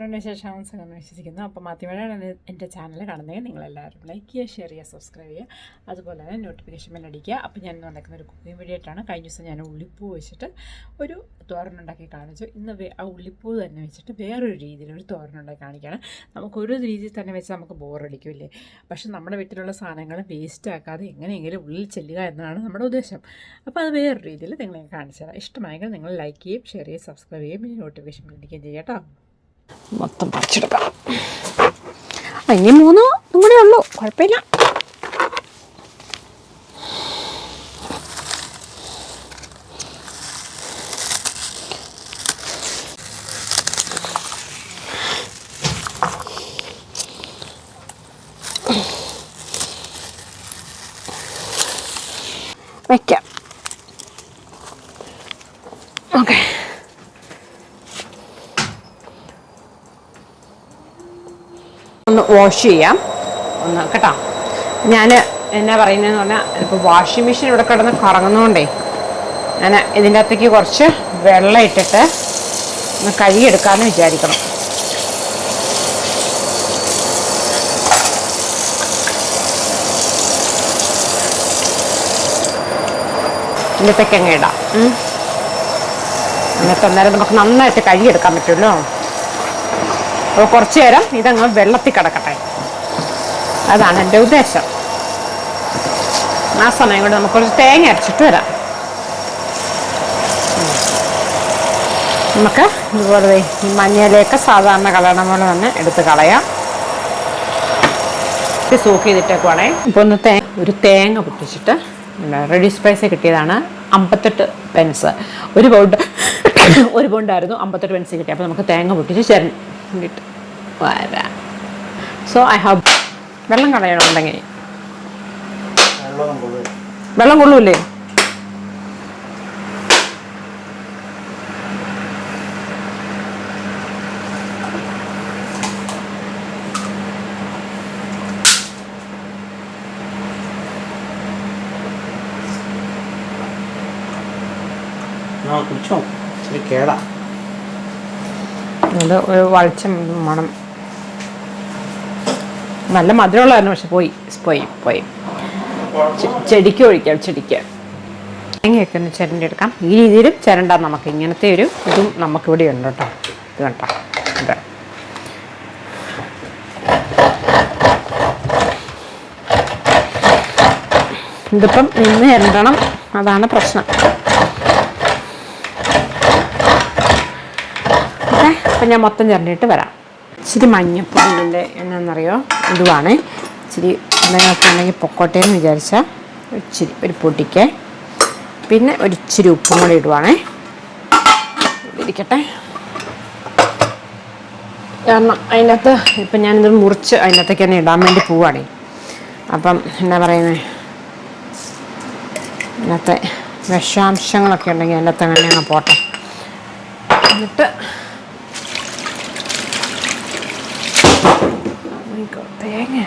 അതുകൊണ്ട് വിശേഷം സുഖം വിശ്വസിക്കുന്നു അപ്പോൾ മാധ്യമങ്ങളാണ് എന്റെ ചാനൽ കാണുന്നത് നിങ്ങളെല്ലാവരും ലൈക്ക് ചെയ്യുക ഷെയർ ചെയ്യുക സബ്സ്ക്രൈബ് ചെയ്യുക. അതുപോലെ തന്നെ നോട്ടിഫിക്കേഷൻ ബെൽ അടിക്കുക. അപ്പോൾ ഞാൻ നടക്കുന്ന ഒരു കുക്കിംഗ് വീഡിയോ ആയിട്ടാണ് കഴിഞ്ഞ ദിവസം ഞാൻ ഉള്ളിപ്പൂ വെച്ചിട്ട് ഒരു തോരനുണ്ടാക്കി കാണിച്ചു. ഇന്ന് ആ ഉള്ളിപ്പൂ തന്നെ വെച്ചിട്ട് വേറൊരു രീതിയിൽ ഒരു തോരനുണ്ടാക്കി കാണിക്കുകയാണ്. നമുക്ക് ഒരു രീതിയിൽ തന്നെ വെച്ച് നമുക്ക് ബോറടിക്കില്ലേ പക്ഷെ നമ്മുടെ വീട്ടിലുള്ള സാധനങ്ങൾ വേസ്റ്റ് ആക്കാതെ എങ്ങനെയെങ്കിലും ഉള്ളിൽ ചെല്ലുക എന്നതാണ് നമ്മുടെ ഉദ്ദേശം. അപ്പോൾ അത് വേറൊരു രീതിയിൽ നിങ്ങളെ കാണിച്ചു തരാം. ഇഷ്ടമായെങ്കിൽ നിങ്ങൾ ലൈക്ക് ചെയ്യും ഷെയർ ചെയ്യുകയും സബ്സ്ക്രൈബ് ചെയ്യും പിന്നെ നോട്ടിഫിക്കേഷൻ ബെൽ അടിക്കുകയും ചെയ്യാം കേട്ടോ. മൊത്തം പറിച്ചെടുക്കാം. ഇനി മൂന്ന്? കൂടെ ഉള്ളൂ. കുഴപ്പമില്ല. വയ്ക്കാം ഒന്ന് വാഷ് ചെയ്യാം. ഒന്ന് കേട്ടോ. ഞാൻ എന്നാ പറയുന്നതെന്ന് പറഞ്ഞാൽ ഇപ്പോൾ വാഷിംഗ് മെഷീൻ ഇവിടെ കിടന്ന് കറങ്ങുന്നതുകൊണ്ടേ ഞാൻ ഇതിന്റെ അകത്തേക്ക് കുറച്ച് വെള്ളം ഇട്ടിട്ട് ഒന്ന് കഴുകിയെടുക്കാമെന്ന് വിചാരിക്കണം. ഇന്നത്തേക്ക് അങ്ങ് ഇടാം. എന്നിട്ട് അന്നേരം നമുക്ക് നന്നായിട്ട് കഴുകിയെടുക്കാൻ പറ്റുമല്ലോ. അപ്പോൾ കുറച്ച് നേരം ഇതങ്ങ് വെള്ളത്തിൽ കിടക്കട്ടെ. അതാണ് എന്റെ ഉദ്ദേശം. ആ സമയം കൊണ്ട് നമുക്ക് കുറച്ച് തേങ്ങ അരച്ചിട്ട് വരാം. നമുക്ക് ഇതുപോലെ മഞ്ഞയിലേക്ക് സാധാരണ കളയണ പോലെ തന്നെ എടുത്ത് കളയാം. സൂക്ക് ചെയ്തിട്ടേക്കുവാണേ. ഇപ്പോൾ ഒന്ന് തേ ഒരു തേങ്ങ പൊട്ടിച്ചിട്ട് റെഡി സ്പൈസ് കിട്ടിയതാണ് അമ്പത്തെട്ട് പെൻസ്. ഒരു പൗണ്ട് ഒരു പൗണ്ടായിരുന്നു അമ്പത്തെട്ട് പെൻസ് കിട്ടി. അപ്പോൾ നമുക്ക് തേങ്ങ പൊട്ടിച്ച് ചേർന്നിട്ട് വരാം. സോ ഐ ഹാവ് വെള്ളം കളയണമെന്നുണ്ടെങ്കിൽ വെള്ളം കൊള്ളൂല്ലേ? കുടിച്ചോ? ഇച്ചിരി കേടാ. അത് ഒരു വളച്ച മണം. നല്ല മധുരമുള്ളതായിരുന്നു പക്ഷെ പോയി പോയി പോയി. ചെടിക്ക് ഒഴിക്കാം ചെടിക്ക്. തേങ്ങയൊക്കെ ഒന്ന് ചിരണ്ടി എടുക്കാം ഈ രീതിയിലും ചിരണ്ട നമുക്ക്. ഇങ്ങനത്തെ ഒരു ഇതും നമുക്കിവിടെ ഉണ്ട് കേട്ടോ. ഇത് കണ്ടോ? ഇത്. ഇതിപ്പം നിന്ന് ഇരണ്ടണം അതാണ് പ്രശ്നം ഓക്കെ അപ്പം ഞാൻ മൊത്തം ചിരണ്ടിയിട്ട് വരാം. ഇച്ചിരി മഞ്ഞപ്പൊടിന്റെ എന്നാണെന്നറിയോ ഇതുവാണ് ഇച്ചിരി എന്തെങ്കിലുമൊക്കെ ഉണ്ടെങ്കിൽ പൊക്കോട്ടെ എന്ന് വിചാരിച്ചാൽ ഇച്ചിരി ഒരു പൊടിക്ക്. പിന്നെ ഒരു ഇച്ചിരി ഉപ്പും കൂടി ഇടുവാണേ. ഇരിക്കട്ടെ. കാരണം അതിനകത്ത് ഇപ്പം ഞാനിത് മുറിച്ച് അതിനകത്തേക്ക് തന്നെ ഇടാൻ വേണ്ടി പോവാണേ. അപ്പം എന്നാ പറയുന്നത് അതിനകത്തെ വിഷാംശങ്ങളൊക്കെ ഉണ്ടെങ്കിൽ അതിനകത്ത് അങ്ങനെ അങ്ങ് പോട്ടെ. എന്നിട്ട് തേങ്ങ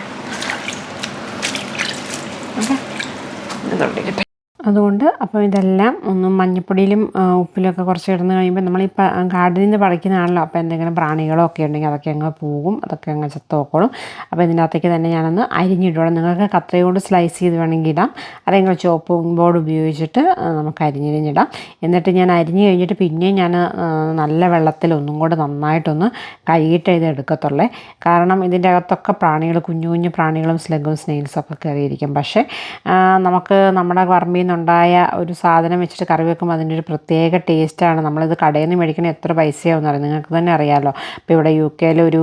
ഇതുണ്ടിരിക്കട്ടെ അതുകൊണ്ട് അപ്പം ഇതെല്ലാം ഒന്ന് മഞ്ഞപ്പൊടിയിലും ഉപ്പിലൊക്കെ കുറച്ച് ഇടുന്ന് കഴിയുമ്പോൾ നമ്മൾ ഈ ഗാർഡനിൽ നിന്ന് പറിക്കുന്നതാണല്ലോ. അപ്പോൾ എന്തെങ്കിലും പ്രാണികളോ ഒക്കെ ഉണ്ടെങ്കിൽ അതൊക്കെ അങ്ങ് പോകും. അതൊക്കെ അങ്ങ് ചത്തോക്കോളും അപ്പോൾ ഇതിനകത്തേക്ക് തന്നെ ഞാനൊന്ന് അരിഞ്ഞിടുകയാണ് നിങ്ങൾക്ക് കത്രയോട് സ്ലൈസ് ചെയ്ത് വേണമെങ്കിൽ ഇടാം. അല്ലെങ്കിൽ ചോപ്പ് ബോർഡ് ഉപയോഗിച്ചിട്ട് നമുക്ക് അരിഞ്ഞിരിഞ്ഞിടാം എന്നിട്ട് ഞാൻ അരിഞ്ഞ് കഴിഞ്ഞിട്ട് പിന്നെയും ഞാൻ നല്ല വെള്ളത്തിൽ ഒന്നും കൂടെ നന്നായിട്ടൊന്ന് കഴുകിയിട്ട് ഇത് എടുക്കത്തുള്ളേ. കാരണം ഇതിന്റെ അകത്തൊക്കെ പ്രാണികൾ കുഞ്ഞു കുഞ്ഞു പ്രാണികളും സ്ലഗും സ്നെയിൽസും ഒക്കെ കയറിയിരിക്കും. പക്ഷേ നമുക്ക് നമ്മുടെ പറമ്പിൽ നിന്നുണ്ടായ ഒരു സാധനം വെച്ചിട്ട് കറി വെക്കുമ്പോൾ അതിന്റെ ഒരു പ്രത്യേക ടേസ്റ്റാണ് നമ്മളിത് കടയിൽ നിന്ന് മേടിക്കണ എത്ര പൈസയാവും അറിയാം. നിങ്ങൾക്ക് തന്നെ അറിയാമല്ലോ ഇപ്പോൾ ഇവിടെ യു കെയിൽ ഒരു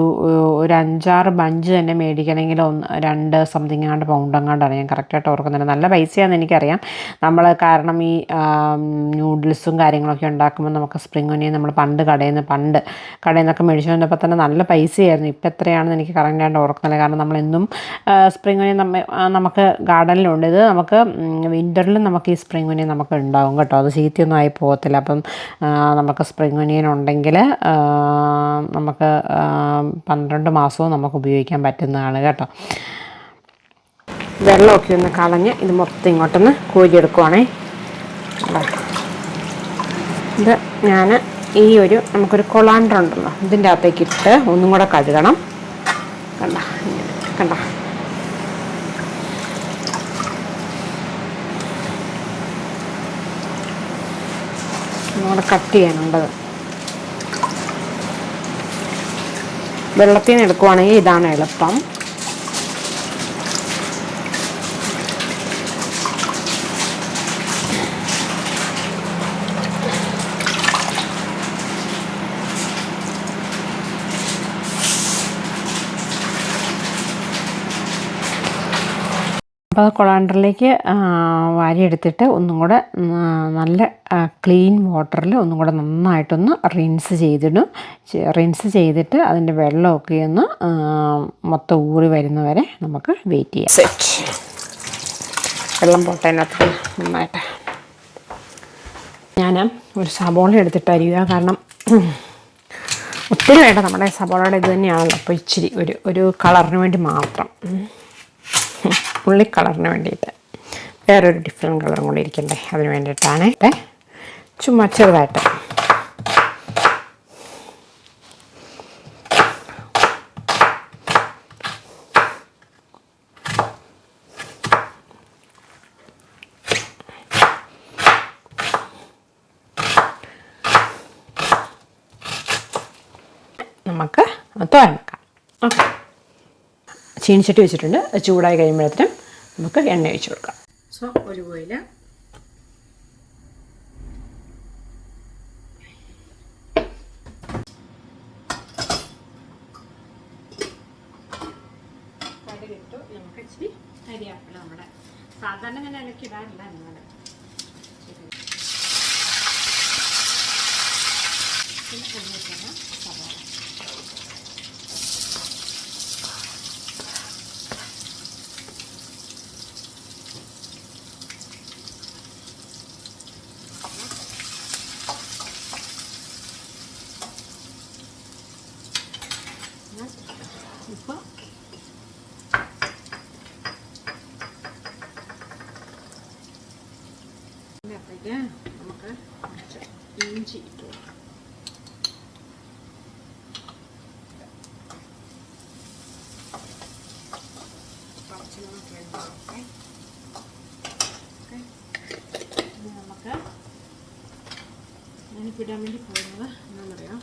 ഒരു അഞ്ചാറ് ബഞ്ച് തന്നെ മേടിക്കണമെങ്കിൽ ഒന്ന് രണ്ട് സംതിങ് ആണ്ട് പൗണ്ട് എങ്ങാണ്ടാണ് ഞാൻ കറക്റ്റായിട്ട് ഓർക്കുന്നില്ല. നല്ല പൈസയാണെന്ന് എനിക്കറിയാം. നമ്മൾ കാരണം ഈ നൂഡിൽസും കാര്യങ്ങളൊക്കെ ഉണ്ടാക്കുമ്പോൾ നമുക്ക് സ്പ്രിംഗ് ഒനിയൻ നമ്മൾ പണ്ട് കടയിൽ നിന്ന് പണ്ട് കടയിൽ നിന്നൊക്കെ മേടിച്ചു വന്നപ്പോൾ തന്നെ നല്ല പൈസയായിരുന്നു. ഇപ്പം എത്രയാണെന്ന് എനിക്ക് കറക്റ്റായിട്ട് ഓർക്കുന്നില്ല. കാരണം നമ്മളെന്നും സ്പ്രിംഗ് ഒനിയൻ നമ്മൾ നമുക്ക് ഗാർഡനിലുണ്ട് ഇത് നമുക്ക് വിന്ററിലും നമുക്ക് ഈ സ്പ്രിംഗ് ഒനിയൻ നമുക്ക് ഉണ്ടാവും കേട്ടോ. അത് ചീത്തയൊന്നും ആയി പോകത്തില്ല. അപ്പം നമുക്ക് സ്പ്രിംഗ് ഒനിയൻ ഉണ്ടെങ്കിൽ നമുക്ക് പന്ത്രണ്ട് മാസവും നമുക്ക് ഉപയോഗിക്കാൻ പറ്റുന്നതാണ് കേട്ടോ. വെള്ളമൊക്കെ ഒന്ന് കളഞ്ഞ് ഇത് മൊത്തം ഇങ്ങോട്ടൊന്ന് കോരിയെടുക്കുവാണേ. ഇത് ഞാൻ ഈ ഒരു നമുക്കൊരു കൊളാണ്ടർ ഉണ്ടല്ലോ. ഇതിന്റെ അകത്തേക്ക് ഇട്ട് ഒന്നും കൂടെ കഴുകണം. കണ്ട കണ്ട. ഒന്നുകൂടെ കട്ട് ചെയ്യാനുണ്ടത് വെള്ളത്തിൽ നിന്ന് എടുക്കുവാണെങ്കിൽ ഇതാണ് എളുപ്പം. അപ്പോൾ അത് കൊളാണ്ടറിലേക്ക് വാരിയെടുത്തിട്ട് ഒന്നും കൂടെ നല്ല ക്ലീൻ വാട്ടറിൽ ഒന്നും കൂടെ നന്നായിട്ടൊന്ന് റിൻസ് ചെയ്തിടും. റിൻസ് ചെയ്തിട്ട് അതിന്റെ വെള്ളമൊക്കെ ഒന്ന് മൊത്തം ഊറി വരുന്നവരെ നമുക്ക് വെയിറ്റ് ചെയ്യാം. സെറ്റ്. വെള്ളം പോട്ടതിനകത്ത് നന്നായിട്ട്. ഞാൻ ഒരു സബോള എടുത്തിട്ട് അരിയുക. കാരണം ഒത്തിരി വേണ്ട. നമ്മുടെ സബോളയുടെ ഇത് തന്നെയാണല്ലോ. അപ്പോൾ ഇച്ചിരി ഒരു ഒരു കളറിന് വേണ്ടി മാത്രം. ഉള്ളി കളറിന് വേണ്ടിയിട്ട്. വേറൊരു ഡിഫറെന്റ് കളറും കൂടി ഇരിക്കണ്ടേ അതിന് വേണ്ടിയിട്ടാണ്. ചുമ്മാ ചെറുതായിട്ട്. നമുക്ക് തോരൻ ഓക്കെ. ചീനിച്ചട്ടി വെച്ചിട്ടുണ്ട്. അത് ചൂടായി കഴിയുമ്പോഴത്തേനും നമുക്ക് എണ്ണ ഒഴിച്ചു കൊടുക്കാം. സോ ഒരു പോയിൽ കടുകിട്ടു നമുക്ക് ഇച്ചിരി കരിയാപ്പില നമ്മുടെ സാധാരണ ഞാൻ ഇലക്കി ഇടാറില്ല എന്നാലും. പിന്നെ അതിലേക്ക് സവാള ഉപ്പ് ഇതിനകത്തേക്ക് നമുക്ക് കുറച്ച് ഇഞ്ചി ഇട്ട് കൊടുക്കാം കുറച്ച് നമുക്ക് എടുക്കാം ഓക്കെ ഇനി നമുക്ക് ഞാനിപ്പോൾ ഇടാൻ വേണ്ടി പോകുന്നത് എന്താണെന്നറിയാം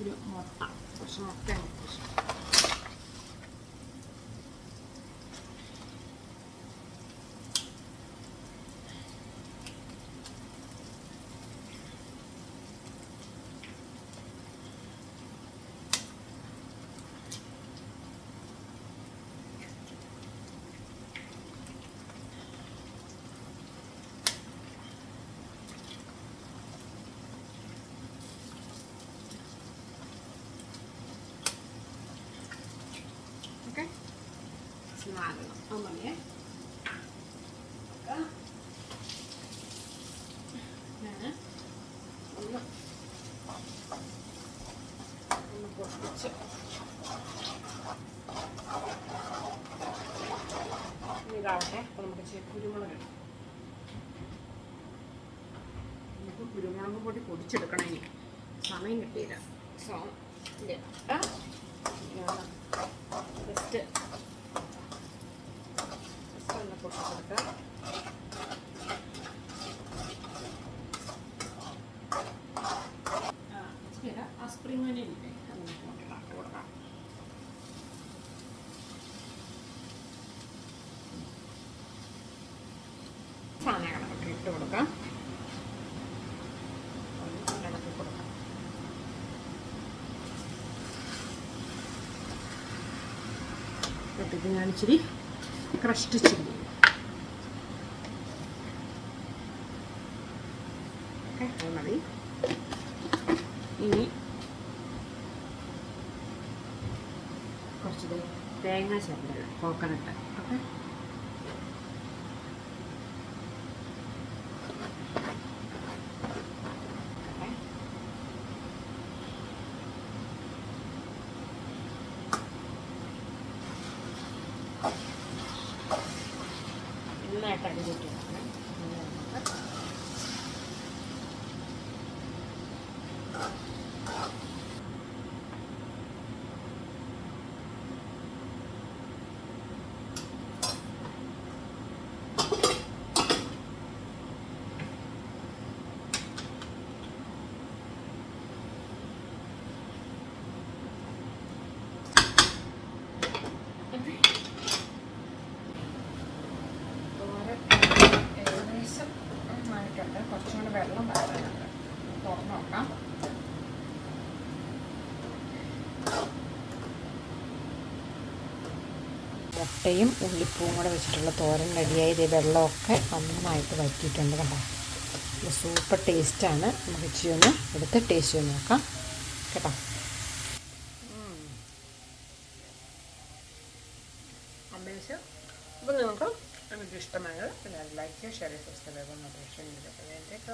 ഒരു മുട്ട കുറച്ച് മുട്ട കുറച്ച് ഓക്കെ അത് മതിയേ ഞാൻ ഒന്ന് ഒന്ന് പൊട്ടിച്ച് ഇതാവട്ടെ അപ്പോൾ നമുക്ക് ഇച്ചിരി കുരുമുളക് നമുക്ക് കുരുമുളക് പൊടി പൊടിച്ചെടുക്കണം ഇനി സമയം കിട്ടിയില്ല സോ ജസ്റ്റ് ഒന്ന് പൊട്ടിച്ചെടുക്കാം ആ, ഇച്ചിരി ആ സ്പ്രിംഗ് ഒനിയൻ ഇല്ലേ അത് നമുക്ക് ഇട്ട് കൊടുക്കാം. സാധനങ്ങളൊക്കെ ഇട്ട് കൊടുക്കാം. ഒന്ന് ഇളക്കി കൊടുക്കാം ഇച്ചിരി ക്രഷ്ഡ് ചില്ലി ഓക്കെ അത് മതി ഇനി കുറച്ച് ദേ തേങ്ങ ചേർത്തത് കോക്കനട്ട് ഓക്കെ നന്നായിട്ട് മുട്ടയും ഉള്ളിപ്പൂവും കൂടെ വെച്ചിട്ടുള്ള തോരൻ റെഡിയായി. ഇത് വെള്ളമൊക്കെ നന്നായിട്ട് വറ്റിയിട്ടുണ്ട് കേട്ടോ സൂപ്പർ ടേസ്റ്റാണ്. നമുക്ക് ഇച്ചിരി ഒന്ന് എടുത്ത് ടേസ്റ്റ് ചെയ്ത് നോക്കാം. കേട്ടോ? അപ്പം നിങ്ങൾക്ക് എനിക്ക് ഇഷ്ടമായത് പിന്നെ ലൈക്ക് ഷെയർ സബ്സ്ക്രൈബ് ചെയ്യുന്ന പ്രതീക്ഷ